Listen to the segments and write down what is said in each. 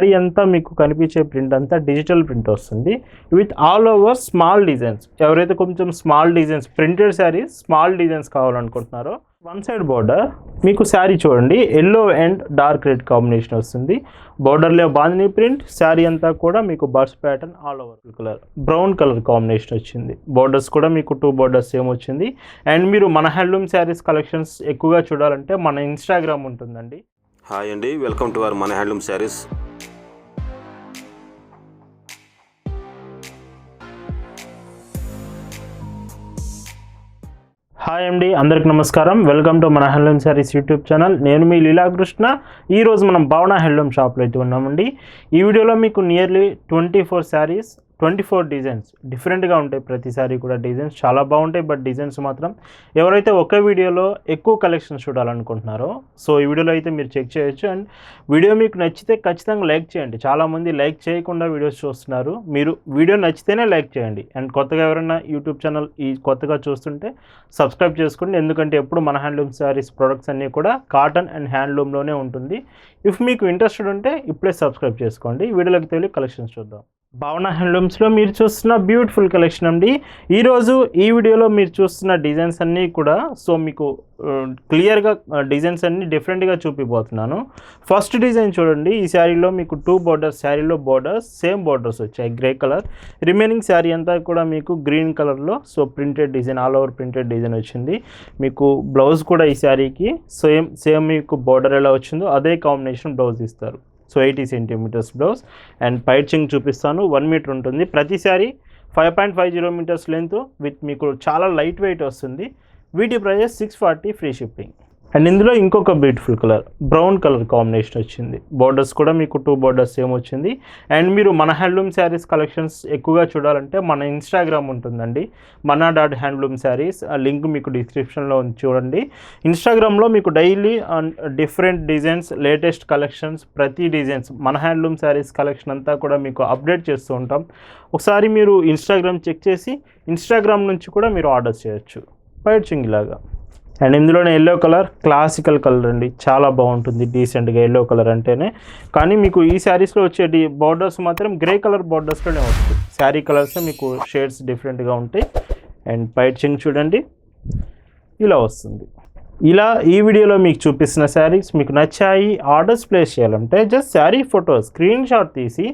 శారీ అంతా మీకు కనిపించే ప్రింట్ అంతా డిజిటల్ ప్రింట్ వస్తుంది. With all over small designs ఎవరైతే కొంచెం small designs printed sari small designs కావాలనుకుంటున్నారో one side border మీకు శారీ చూడండి. Yellow and dark red combination వస్తుంది. బార్డర్లో బాందిని ప్రింట్ శారీ అంతా కూడా మీకు birds pattern all over colour brown colour combination వచ్చింది. బార్డర్స్ కూడా మీకు టూ బార్డర్స్ సేమ్ వచ్చింది. అండ్ మీరు మన హ్యాండ్లూమ్ శారీస్ కలెక్షన్స్ ఎక్కువగా చూడాలంటే మన ఇన్స్టాగ్రామ్ ఉంటుందండి. హాయ్ అండి వెల్కమ్ టు అవర్ మన హ్యాండ్లూమ్ శారీస్ హాయ్ అండి అందరికి నమస్కారం. వెల్కమ్ టు మన హ్యాండ్లూమ్ శారీస్ యూట్యూబ్ ఛానల్ నేను మీ లీలాకృష్ణ. ఈరోజు మనం భావన హ్యాండ్లూమ్ షాప్లో అయితే ఉన్నామండి. ఈ వీడియోలో మీకు nearly twenty four saris twenty four designs డిఫరెంట్గా ఉంటాయి ప్రతిసారి కూడా. డిజైన్స్ చాలా బాగుంటాయి బట్ డిజైన్స్ మాత్రం ఎవరైతే ఒక వీడియోలో ఎక్కువ కలెక్షన్స్ చూడాలనుకుంటున్నారో సో ఈ వీడియోలో అయితే మీరు చెక్ చేయొచ్చు. అండ్ వీడియో మీకు నచ్చితే ఖచ్చితంగా లైక్ చేయండి. చాలామంది లైక్ చేయకుండా వీడియోస్ చూస్తున్నారు. మీరు వీడియో నచ్చితేనే లైక్ చేయండి. అండ్ కొత్తగా ఎవరైనా యూట్యూబ్ ఛానల్ ఈ కొత్తగా చూస్తుంటే సబ్స్క్రైబ్ చేసుకోండి. ఎందుకంటే ఎప్పుడు మన హ్యాండ్లూమ్ శారీస్ ప్రొడక్ట్స్ అన్నీ కూడా కాటన్ అండ్ హ్యాండ్లూమ్లోనే ఉంటుంది. ఇఫ్ మీకు ఇంట్రెస్టెడ్ ఉంటే ఇప్పుడే సబ్స్క్రైబ్ చేసుకోండి. వీడియోలోకి తెలియ కలెక్షన్స్ చూద్దాం. భావన హ్యాండ్లూమ్స్లో మీరు చూస్తున్న బ్యూటిఫుల్ కలెక్షన్ అండి. ఈరోజు ఈ వీడియోలో మీరు చూస్తున్న డిజైన్స్ అన్నీ కూడా సో మీకు క్లియర్గా డిజైన్స్ అన్నీ డిఫరెంట్గా చూపిపోతున్నాను. ఫస్ట్ డిజైన్ చూడండి. ఈ శారీలో మీకు టూ బోర్డర్స్ శారీలో బోర్డర్స్ సేమ్ బోర్డర్స్ వచ్చాయి. Grey colour. రిమైనింగ్ శారీ అంతా కూడా మీకు గ్రీన్ కలర్లో so printed design all over printed design వచ్చింది. మీకు బ్లౌజ్ కూడా ఈ శారీకి సేమ్ సేమ్ మీకు బోర్డర్ ఎలా వచ్చిందో అదే కాంబినేషన్ బ్లౌజ్ ఇస్తారు. So eighty centimetres blouse and పైచింగ్ చూపిస్తాను. వన్ మీటర్ ఉంటుంది. ప్రతిసారి five point five zero metres length with మీకు చాలా లైట్ వెయిట్ వస్తుంది. వీటి prices six forty free shipping. And ఇందులో ఇంకొక beautiful colour brown colour combination వచ్చింది. బోర్డర్స్ కూడా మీకు టూ బోర్డర్స్ సేమ్ వచ్చింది. అండ్ మీరు మన హ్యాండ్లూమ్ శారీస్ కలెక్షన్స్ ఎక్కువగా చూడాలంటే మన ఇన్స్టాగ్రామ్ ఉంటుందండి. మన డాట్ హ్యాండ్లూమ్ శారీస్ ఆ లింక్ మీకు డిస్క్రిప్షన్లో ఉంది చూడండి. ఇన్స్టాగ్రామ్లో మీకు daily different designs latest collections ప్రతి డిజైన్స్ మన హ్యాండ్లూమ్ శారీస్ కలెక్షన్ అంతా కూడా మీకు అప్డేట్ చేస్తూ ఉంటాం. ఒకసారి మీరు ఇన్స్టాగ్రామ్ చెక్ చేసి ఇన్స్టాగ్రామ్ నుంచి కూడా మీరు ఆర్డర్ చేయొచ్చు. పైట్ ఇలాగా అండ్ ఇందులోనే ఎల్లో కలర్ క్లాసికల్ కలర్ అండి. చాలా బాగుంటుంది డీసెంట్గా ఎల్లో కలర్ అంటేనే. కానీ మీకు ఈ శారీస్లో వచ్చే బార్డర్స్ మాత్రం గ్రే కలర్ బార్డర్స్లోనే వస్తుంది. శారీ కలర్స్ మీకు షేడ్స్ డిఫరెంట్గా ఉంటాయి. అండ్ పైట్ చింగ్ చూడండి ఇలా వస్తుంది. ఇలా ఈ వీడియోలో మీకు చూపిస్తున్న శారీస్ మీకు నచ్చాయి ఆర్డర్స్ ప్లేస్ చేయాలంటే just sari photo screenshot తీసి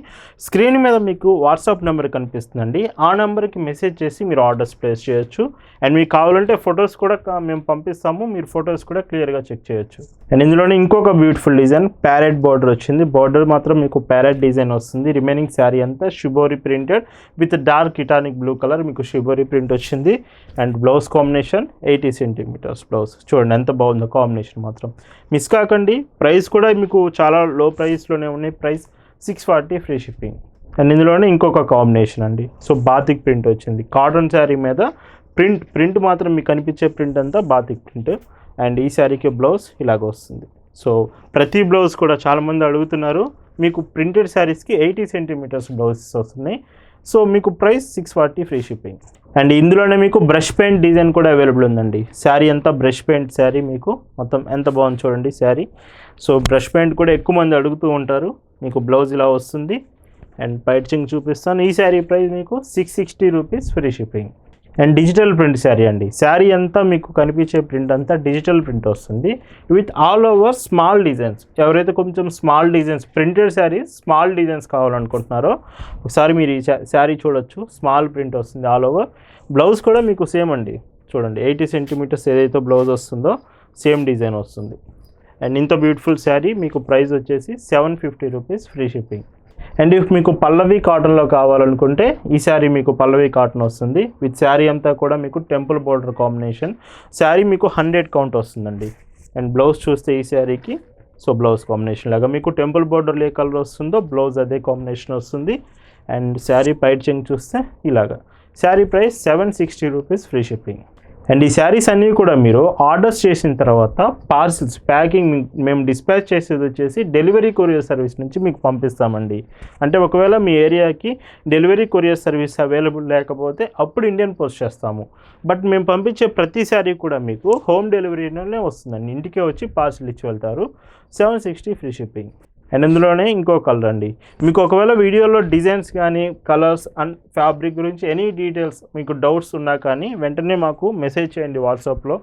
స్క్రీన్ మీద మీకు వాట్సాప్ నెంబర్ కనిపిస్తుందండి. ఆ నెంబర్కి మెసేజ్ చేసి మీరు ఆర్డర్స్ ప్లేస్ చేయొచ్చు. అండ్ మీకు కావాలంటే ఫొటోస్ కూడా మేము పంపిస్తాము. మీరు ఫొటోస్ కూడా క్లియర్గా చెక్ చేయొచ్చు. అండ్ ఇందులోనే ఇంకొక బ్యూటిఫుల్ డిజైన్ ప్యారెట్ బార్డర్ వచ్చింది. బార్డర్ మాత్రం మీకు ప్యారెట్ డిజైన్ వస్తుంది. రిమైనింగ్ శారీ అంతా షిబోరి ప్రింటెడ్ విత్ డార్క్ ఇటానిక్ బ్లూ కలర్ మీకు షిబోరి ప్రింట్ వచ్చింది. And blouse combination eighty centimetres blouse చూడండి ఎంత బాగుందో కాంబినేషన్ మాత్రం. మిస్ కాకండి ప్రైస్ కూడా మీకు చాలా లో ప్రైస్లోనే ఉన్నాయి. Price six forty free shipping and ఇందులోనే ఇంకొక కాంబినేషన్ అండి. సో బాతిక్ ప్రింట్ వచ్చింది. కాటన్ శారీ మీద ప్రింట్ ప్రింట్ మాత్రం మీకు కనిపించే ప్రింట్ అంతా బాతిక్ ప్రింట్ అండ్ ఈ శారీకి బ్లౌజ్ ఇలాగ వస్తుంది. సో ప్రతి బ్లౌజ్ కూడా చాలామంది అడుగుతున్నారు. మీకు ప్రింటెడ్ శారీస్కి ఎయిటీ సెంటీమీటర్స్ బ్లౌజెస్ వస్తున్నాయి. సో మీకు price six forty free shipping and ఇందులోనే మీకు బ్రష్ పెయింట్ డిజైన్ కూడా అవైలబుల్ ఉందండి. శారీ అంతా బ్రష్ పెయింట్ శారీ మీకు మొత్తం ఎంత బాగుంది చూడండి శారీ. సో బ్రష్ పెయింట్ కూడా ఎక్కువ మంది అడుగుతూ ఉంటారు. మీకు బ్లౌజ్ ఇలా వస్తుంది. అండ్ పైచింగ్ చూపిస్తాను. ఈ శారీ ప్రైస్ మీకు six sixty rupees free shipping and digital print sari అండి. శారీ అంతా మీకు కనిపించే ప్రింట్ అంతా డిజిటల్ ప్రింట్ వస్తుంది. With all over small designs. ఎవరైతే కొంచెం small designs printed saris small designs కావాలనుకుంటున్నారో ఒకసారి మీరు ఈ శారీ చూడొచ్చు. స్మాల్ ప్రింట్ వస్తుంది ఆల్ ఓవర్. బ్లౌజ్ కూడా మీకు సేమ్ అండి. చూడండి ఎయిటీ సెంటీమీటర్స్ ఏదైతే బ్లౌజ్ వస్తుందో సేమ్ డిజైన్ వస్తుంది. అండ్ ఇంత బ్యూటిఫుల్ శారీ మీకు ప్రైస్ వచ్చేసి seven fifty rupees free shipping. And if మీకు పల్లవి కాటన్లో కావాలనుకుంటే ఈ శారీ మీకు పల్లవి కాటన్ వస్తుంది. విత్ శారీ అంతా కూడా మీకు టెంపుల్ బోర్డర్ కాంబినేషన్. శారీ మీకు హండ్రెడ్ కౌంట్ వస్తుందండి. అండ్ బ్లౌజ్ చూస్తే ఈ శారీకి సో బ్లౌజ్ కాంబినేషన్ లాగా. మీకు టెంపుల్ బోర్డర్ ఏ కలర్ వస్తుందో బ్లౌజ్ అదే కాంబినేషన్ వస్తుంది. అండ్ శారీ పైట్ చెంగ్ చూస్తే ఇలాగా. Sari price seven sixty rupees free shipping. And ఈ శారీస్ అన్నీ కూడా మీరు ఆర్డర్స్ చేసిన తర్వాత పార్సిల్స్ ప్యాకింగ్ మేము డిస్పాచ్ చేసేది వచ్చేసి డెలివరీ కొరియర్ సర్వీస్ నుంచి మీకు పంపిస్తామండి. అంటే ఒకవేళ మీ ఏరియాకి డెలివరీ కొరియర్ సర్వీస్ అవైలబుల్ లేకపోతే అప్పుడు ఇండియన్ పోస్ట్ చేస్తాము. బట్ మేము పంపించే ప్రతి శారీ కూడా మీకు హోమ్ డెలివరీలోనే వస్తుందండి. ఇంటికే వచ్చి పార్సిల్ ఇచ్చి వెళ్తారు. Seven sixty free shipping and ఇందులోనే ఇంకో కలర్ అండి. మీకు ఒకవేళ వీడియోలో డిజైన్స్ కానీ కలర్స్ అండ్ ఫ్యాబ్రిక్ గురించి ఎనీ డీటెయిల్స్ మీకు డౌట్స్ ఉన్నా కానీ వెంటనే మాకు మెసేజ్ చేయండి వాట్సాప్లో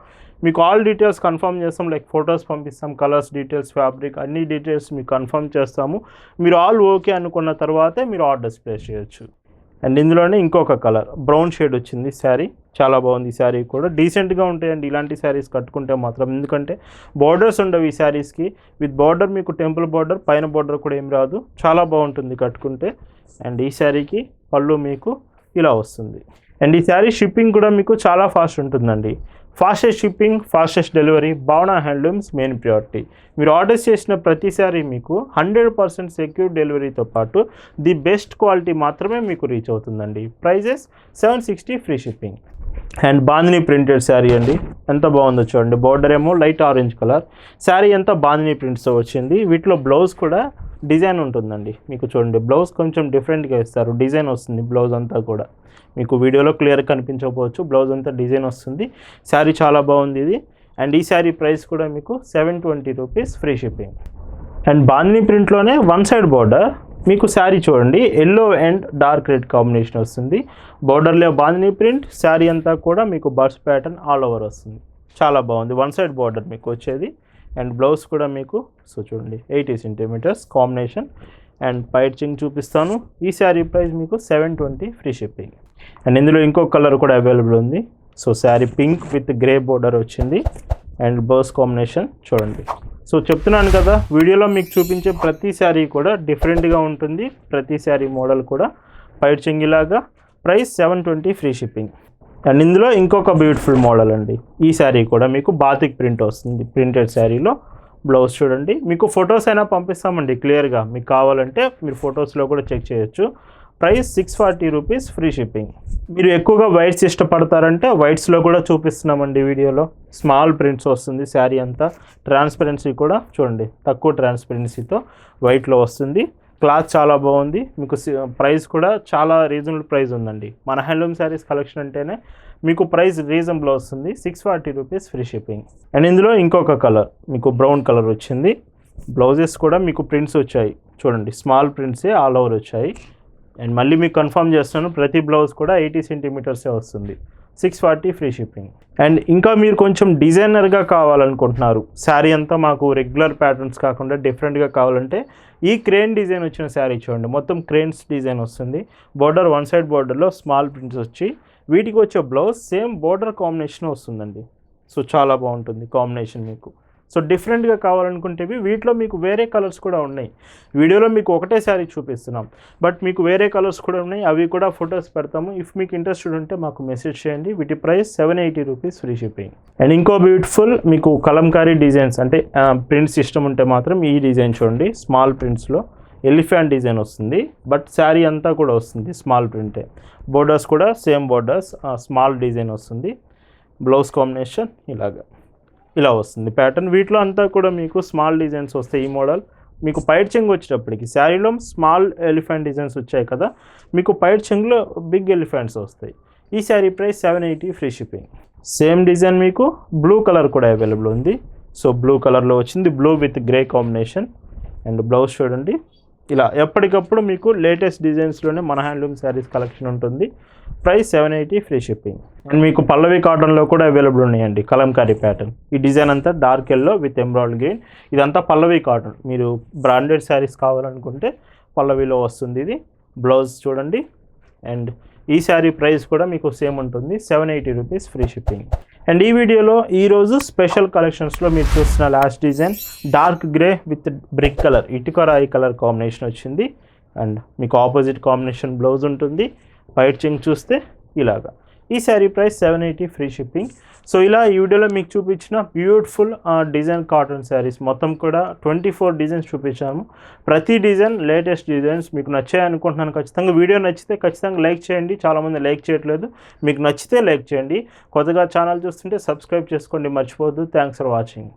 మీకు ఆల్ డీటెయిల్స్ కన్ఫర్మ్ చేస్తాం లైక్ ఫొటోస్ పంపిస్తాం కలర్స్ డీటెయిల్స్ ఫ్యాబ్రిక్ అన్ని డీటెయిల్స్ మీకు కన్ఫర్మ్ చేస్తాము. మీరు ఆల్ ఓకే అనుకున్న తర్వాతే మీరు ఆర్డర్స్ ప్లేస్ చేయొచ్చు. అండ్ ఇందులోనే ఇంకొక కలర్. బ్రౌన్ షేడ్ వచ్చింది శారీ. చాలా బాగుంది ఈ శారీ కూడా. డీసెంట్గా ఉంటాయండి. ఇలాంటి శారీస్ కట్టుకుంటే మాత్రం. ఎందుకంటే బార్డర్స్ ఉండవు ఈ శారీస్కి. విత్ బార్డర్ మీకు టెంపుల్ బార్డర్ పైన బార్డర్ కూడా ఏం రాదు. చాలా బాగుంటుంది కట్టుకుంటే. అండ్ ఈ శారీకి పళ్ళు మీకు ఇలా వస్తుంది. అండ్ ఈ శారీ షిప్పింగ్ కూడా మీకు చాలా ఫాస్ట్ ఉంటుందండి. Fastest shipping fastest delivery Bhavana handlooms main priority మీరు ఆర్డర్స్ చేసిన ప్రతిసారి మీకు హండ్రెడ్ పర్సెంట్ సెక్యూర్ డెలివరీతో పాటు ది బెస్ట్ క్వాలిటీ మాత్రమే మీకు రీచ్ అవుతుందండి. Prices seven sixty free shipping. And bandhani printed sari అండి. ఎంత బాగుందో చూడండి. బార్డర్ ఏమో లైట్ ఆరెంజ్ కలర్. శారీ అంతా బాందిని ప్రింట్స్తో వచ్చింది. వీటిలో బ్లౌజ్ కూడా డిజైన్ ఉంటుందండి. మీకు చూడండి బ్లౌజ్ కొంచెం డిఫరెంట్గా ఇస్తారు. డిజైన్ వస్తుంది బ్లౌజ్ అంతా కూడా. మీకు వీడియోలో క్లియర్ కనిపించకపోవచ్చు. బ్లౌజ్ అంతా డిజైన్ వస్తుంది. శారీ చాలా బాగుంది ఇది. అండ్ ఈ శారీ ప్రైస్ కూడా మీకు seven twenty rupees free shipping. And bandhani ప్రింట్లోనే one side border. మీకు శారీ చూడండి yellow and dark red combination వస్తుంది. బార్డర్లో బాందిని ప్రింట్ శారీ అంతా కూడా మీకు బర్డ్స్ ప్యాటర్న్ ఆల్ ఓవర్ వస్తుంది. చాలా బాగుంది. వన్ సైడ్ బార్డర్ మీకు వచ్చేది. అండ్ బ్లౌజ్ కూడా మీకు సో చూడండి ఎయిటీ సెంటీమీటర్స్ కాంబినేషన్. అండ్ పైచింగ్ చూపిస్తాను. ఈ శారీ ప్రైస్ మీకు seven twenty free shipping. And ఇందులో ఇంకో కలర్ కూడా అవైలబుల్ ఉంది. So sari pink with grey border వచ్చింది. అండ్ బ్లౌజ్ కాంబినేషన్ చూడండి. సో చెప్తున్నాను కదా వీడియోలో మీకు చూపించే ప్రతి శారీ కూడా డిఫరెంట్గా ఉంటుంది. ప్రతి శారీ మోడల్ కూడా పైచింగ్ ఇలాగా. Price seven twenty free shipping. And ఇందులో ఇంకొక బ్యూటిఫుల్ మోడల్ అండి. ఈ శారీ కూడా మీకు బాతిక్ ప్రింట్ వస్తుంది. ప్రింటెడ్ శారీలో బ్లౌజ్ చూడండి. మీకు ఫొటోస్ అయినా పంపిస్తామండి క్లియర్గా మీకు కావాలంటే మీరు ఫొటోస్లో కూడా చెక్ చేయొచ్చు. Price six forty rupees free shipping మీరు ఎక్కువగా వైట్స్ ఇష్టపడతారంటే వైట్స్లో కూడా చూపిస్తున్నామండి వీడియోలో. స్మాల్ ప్రింట్స్ వస్తుంది శారీ అంతా. ట్రాన్స్పరెన్సీ కూడా చూడండి. తక్కువ ట్రాన్స్పరెన్సీతో వైట్లో వస్తుంది. క్లాత్ చాలా బాగుంది. మీకు ప్రైస్ కూడా చాలా రీజనబుల్ ప్రైస్ ఉందండి. మన హ్యాండ్లూమ్ శారీస్ కలెక్షన్ అంటేనే మీకు ప్రైస్ రీజనబుల్ వస్తుంది. Six forty rupees free shipping. And ఇందులో ఇంకొక కలర్ మీకు బ్రౌన్ కలర్ వచ్చింది. బ్లౌజెస్ కూడా మీకు ప్రింట్స్ వచ్చాయి. చూడండి స్మాల్ ప్రింట్సే ఆల్ ఓవర్ వచ్చాయి. అండ్ మళ్ళీ మీకు కన్ఫర్మ్ చేస్తాను ప్రతి బ్లౌజ్ కూడా ఎయిటీ సెంటీమీటర్సే వస్తుంది. Six forty free shipping and ఇంకా మీరు కొంచెం డిజైనర్గా కావాలనుకుంటున్నారు. శారీ అంతా మాకు రెగ్యులర్ ప్యాటర్న్స్ కాకుండా డిఫరెంట్గా కావాలంటే ఈ క్రేన్ డిజైన్ వచ్చిన శారీ చూడండి. మొత్తం క్రేన్స్ డిజైన్ వస్తుంది. బోర్డర్ వన్ సైడ్ బోర్డర్లో స్మాల్ ప్రింట్స్ వచ్చి వీటికి వచ్చే బ్లౌజ్ సేమ్ బోర్డర్ కాంబినేషన్ వస్తుందండి. సో చాలా బాగుంటుంది కాంబినేషన్ మీకు. సో డిఫరెంట్గా కావాలనుకుంటే వీటిలో మీకు వేరే కలర్స్ కూడా ఉన్నాయి. వీడియోలో మీకు ఒకటే శారీ చూపిస్తున్నాం. బట్ మీకు వేరే కలర్స్ కూడా ఉన్నాయి. అవి కూడా ఫొటోస్ పెడతాము. ఇఫ్ మీకు ఇంట్రెస్టెడ్ ఉంటే మాకు మెసేజ్ చేయండి. వీటి price seven eighty rupees free shipping. And ఇంకో బ్యూటిఫుల్ మీకు కలంకారీ డిజైన్స్ అంటే ప్రింట్స్ ఇష్టం ఉంటే మాత్రం ఈ డిజైన్ చూడండి. స్మాల్ ప్రింట్స్లో ఎలిఫెంట్ డిజైన్ వస్తుంది. బట్ శారీ అంతా కూడా వస్తుంది స్మాల్ ప్రింటే. బోర్డర్స్ కూడా సేమ్ బోర్డర్స్ స్మాల్ డిజైన్ వస్తుంది. బ్లౌజ్ కాంబినేషన్ ఇలాగా. ఇలా వస్తుంది. ప్యాటర్న్ వీటిలో అంతా కూడా మీకు స్మాల్ డిజైన్స్ వస్తాయి ఈ మోడల్ మీకు పైట్ చెంగు వచ్చేటప్పటికి శారీలో స్మాల్ ఎలిఫెంట్ డిజైన్స్ వచ్చాయి కదా మీకు పైట్ చెంగులో బిగ్ ఎలిఫెంట్స్ వస్తాయి. ఈ sari price seven eighty free shipping same design మీకు బ్లూ కలర్ కూడా అవైలబుల్ ఉంది. సో బ్లూ కలర్లో వచ్చింది blue with grey combination and blouse చూడండి. ఇలా ఎప్పటికప్పుడు మీకు లేటెస్ట్ డిజైన్స్లోనే మన హ్యాండ్లూమ్ శారీస్ కలెక్షన్ ఉంటుంది. Price seven eighty free shipping. And మీకు పల్లవి కాటన్లో కూడా అవైలబుల్ ఉన్నాయండి కలంకారీ ప్యాటర్న్. ఈ డిజైన్ అంతా dark yellow with embroidered green. ఇదంతా పల్లవి కాటన్. మీరు బ్రాండెడ్ శారీస్ కావాలనుకుంటే పల్లవిలో వస్తుంది ఇది. బ్లౌజ్ చూడండి. అండ్ ఈ శారీ ప్రైస్ కూడా మీకు సేమ్ ఉంటుంది seven eighty rupees free shipping. And ఈ వీడియోలో ఈరోజు స్పెషల్ కలెక్షన్స్లో మీరు చూస్తున్న last design dark grey with brick colour ఇటుక రాయి కలర్ కాంబినేషన్ వచ్చింది. అండ్ మీకు ఆపోజిట్ కాంబినేషన్ బ్లౌజ్ ఉంటుంది. వైట్ చింగ్ చూస్తే ఇలాగా. ఈ sari price seven eighty free shipping so ఇలా ఈ వీడియోలో మీకు చూపించిన బ్యూటిఫుల్ డిజైన్ కాటన్ శారీస్ మొత్తం కూడా ట్వంటీ ఫోర్ డిజైన్స్ చూపించాము. ప్రతి డిజైన్ లేటెస్ట్ డిజైన్స్ మీకు నచ్చాయి అనుకుంటున్నాను ఖచ్చితంగా. వీడియో నచ్చితే ఖచ్చితంగా లైక్ చేయండి. చాలామంది లైక్ చేయట్లేదు. మీకు నచ్చితే లైక్ చేయండి. కొత్తగా ఛానల్ చూస్తుంటే సబ్స్క్రైబ్ చేసుకోండి. మర్చిపోవద్దు. Thanks for watching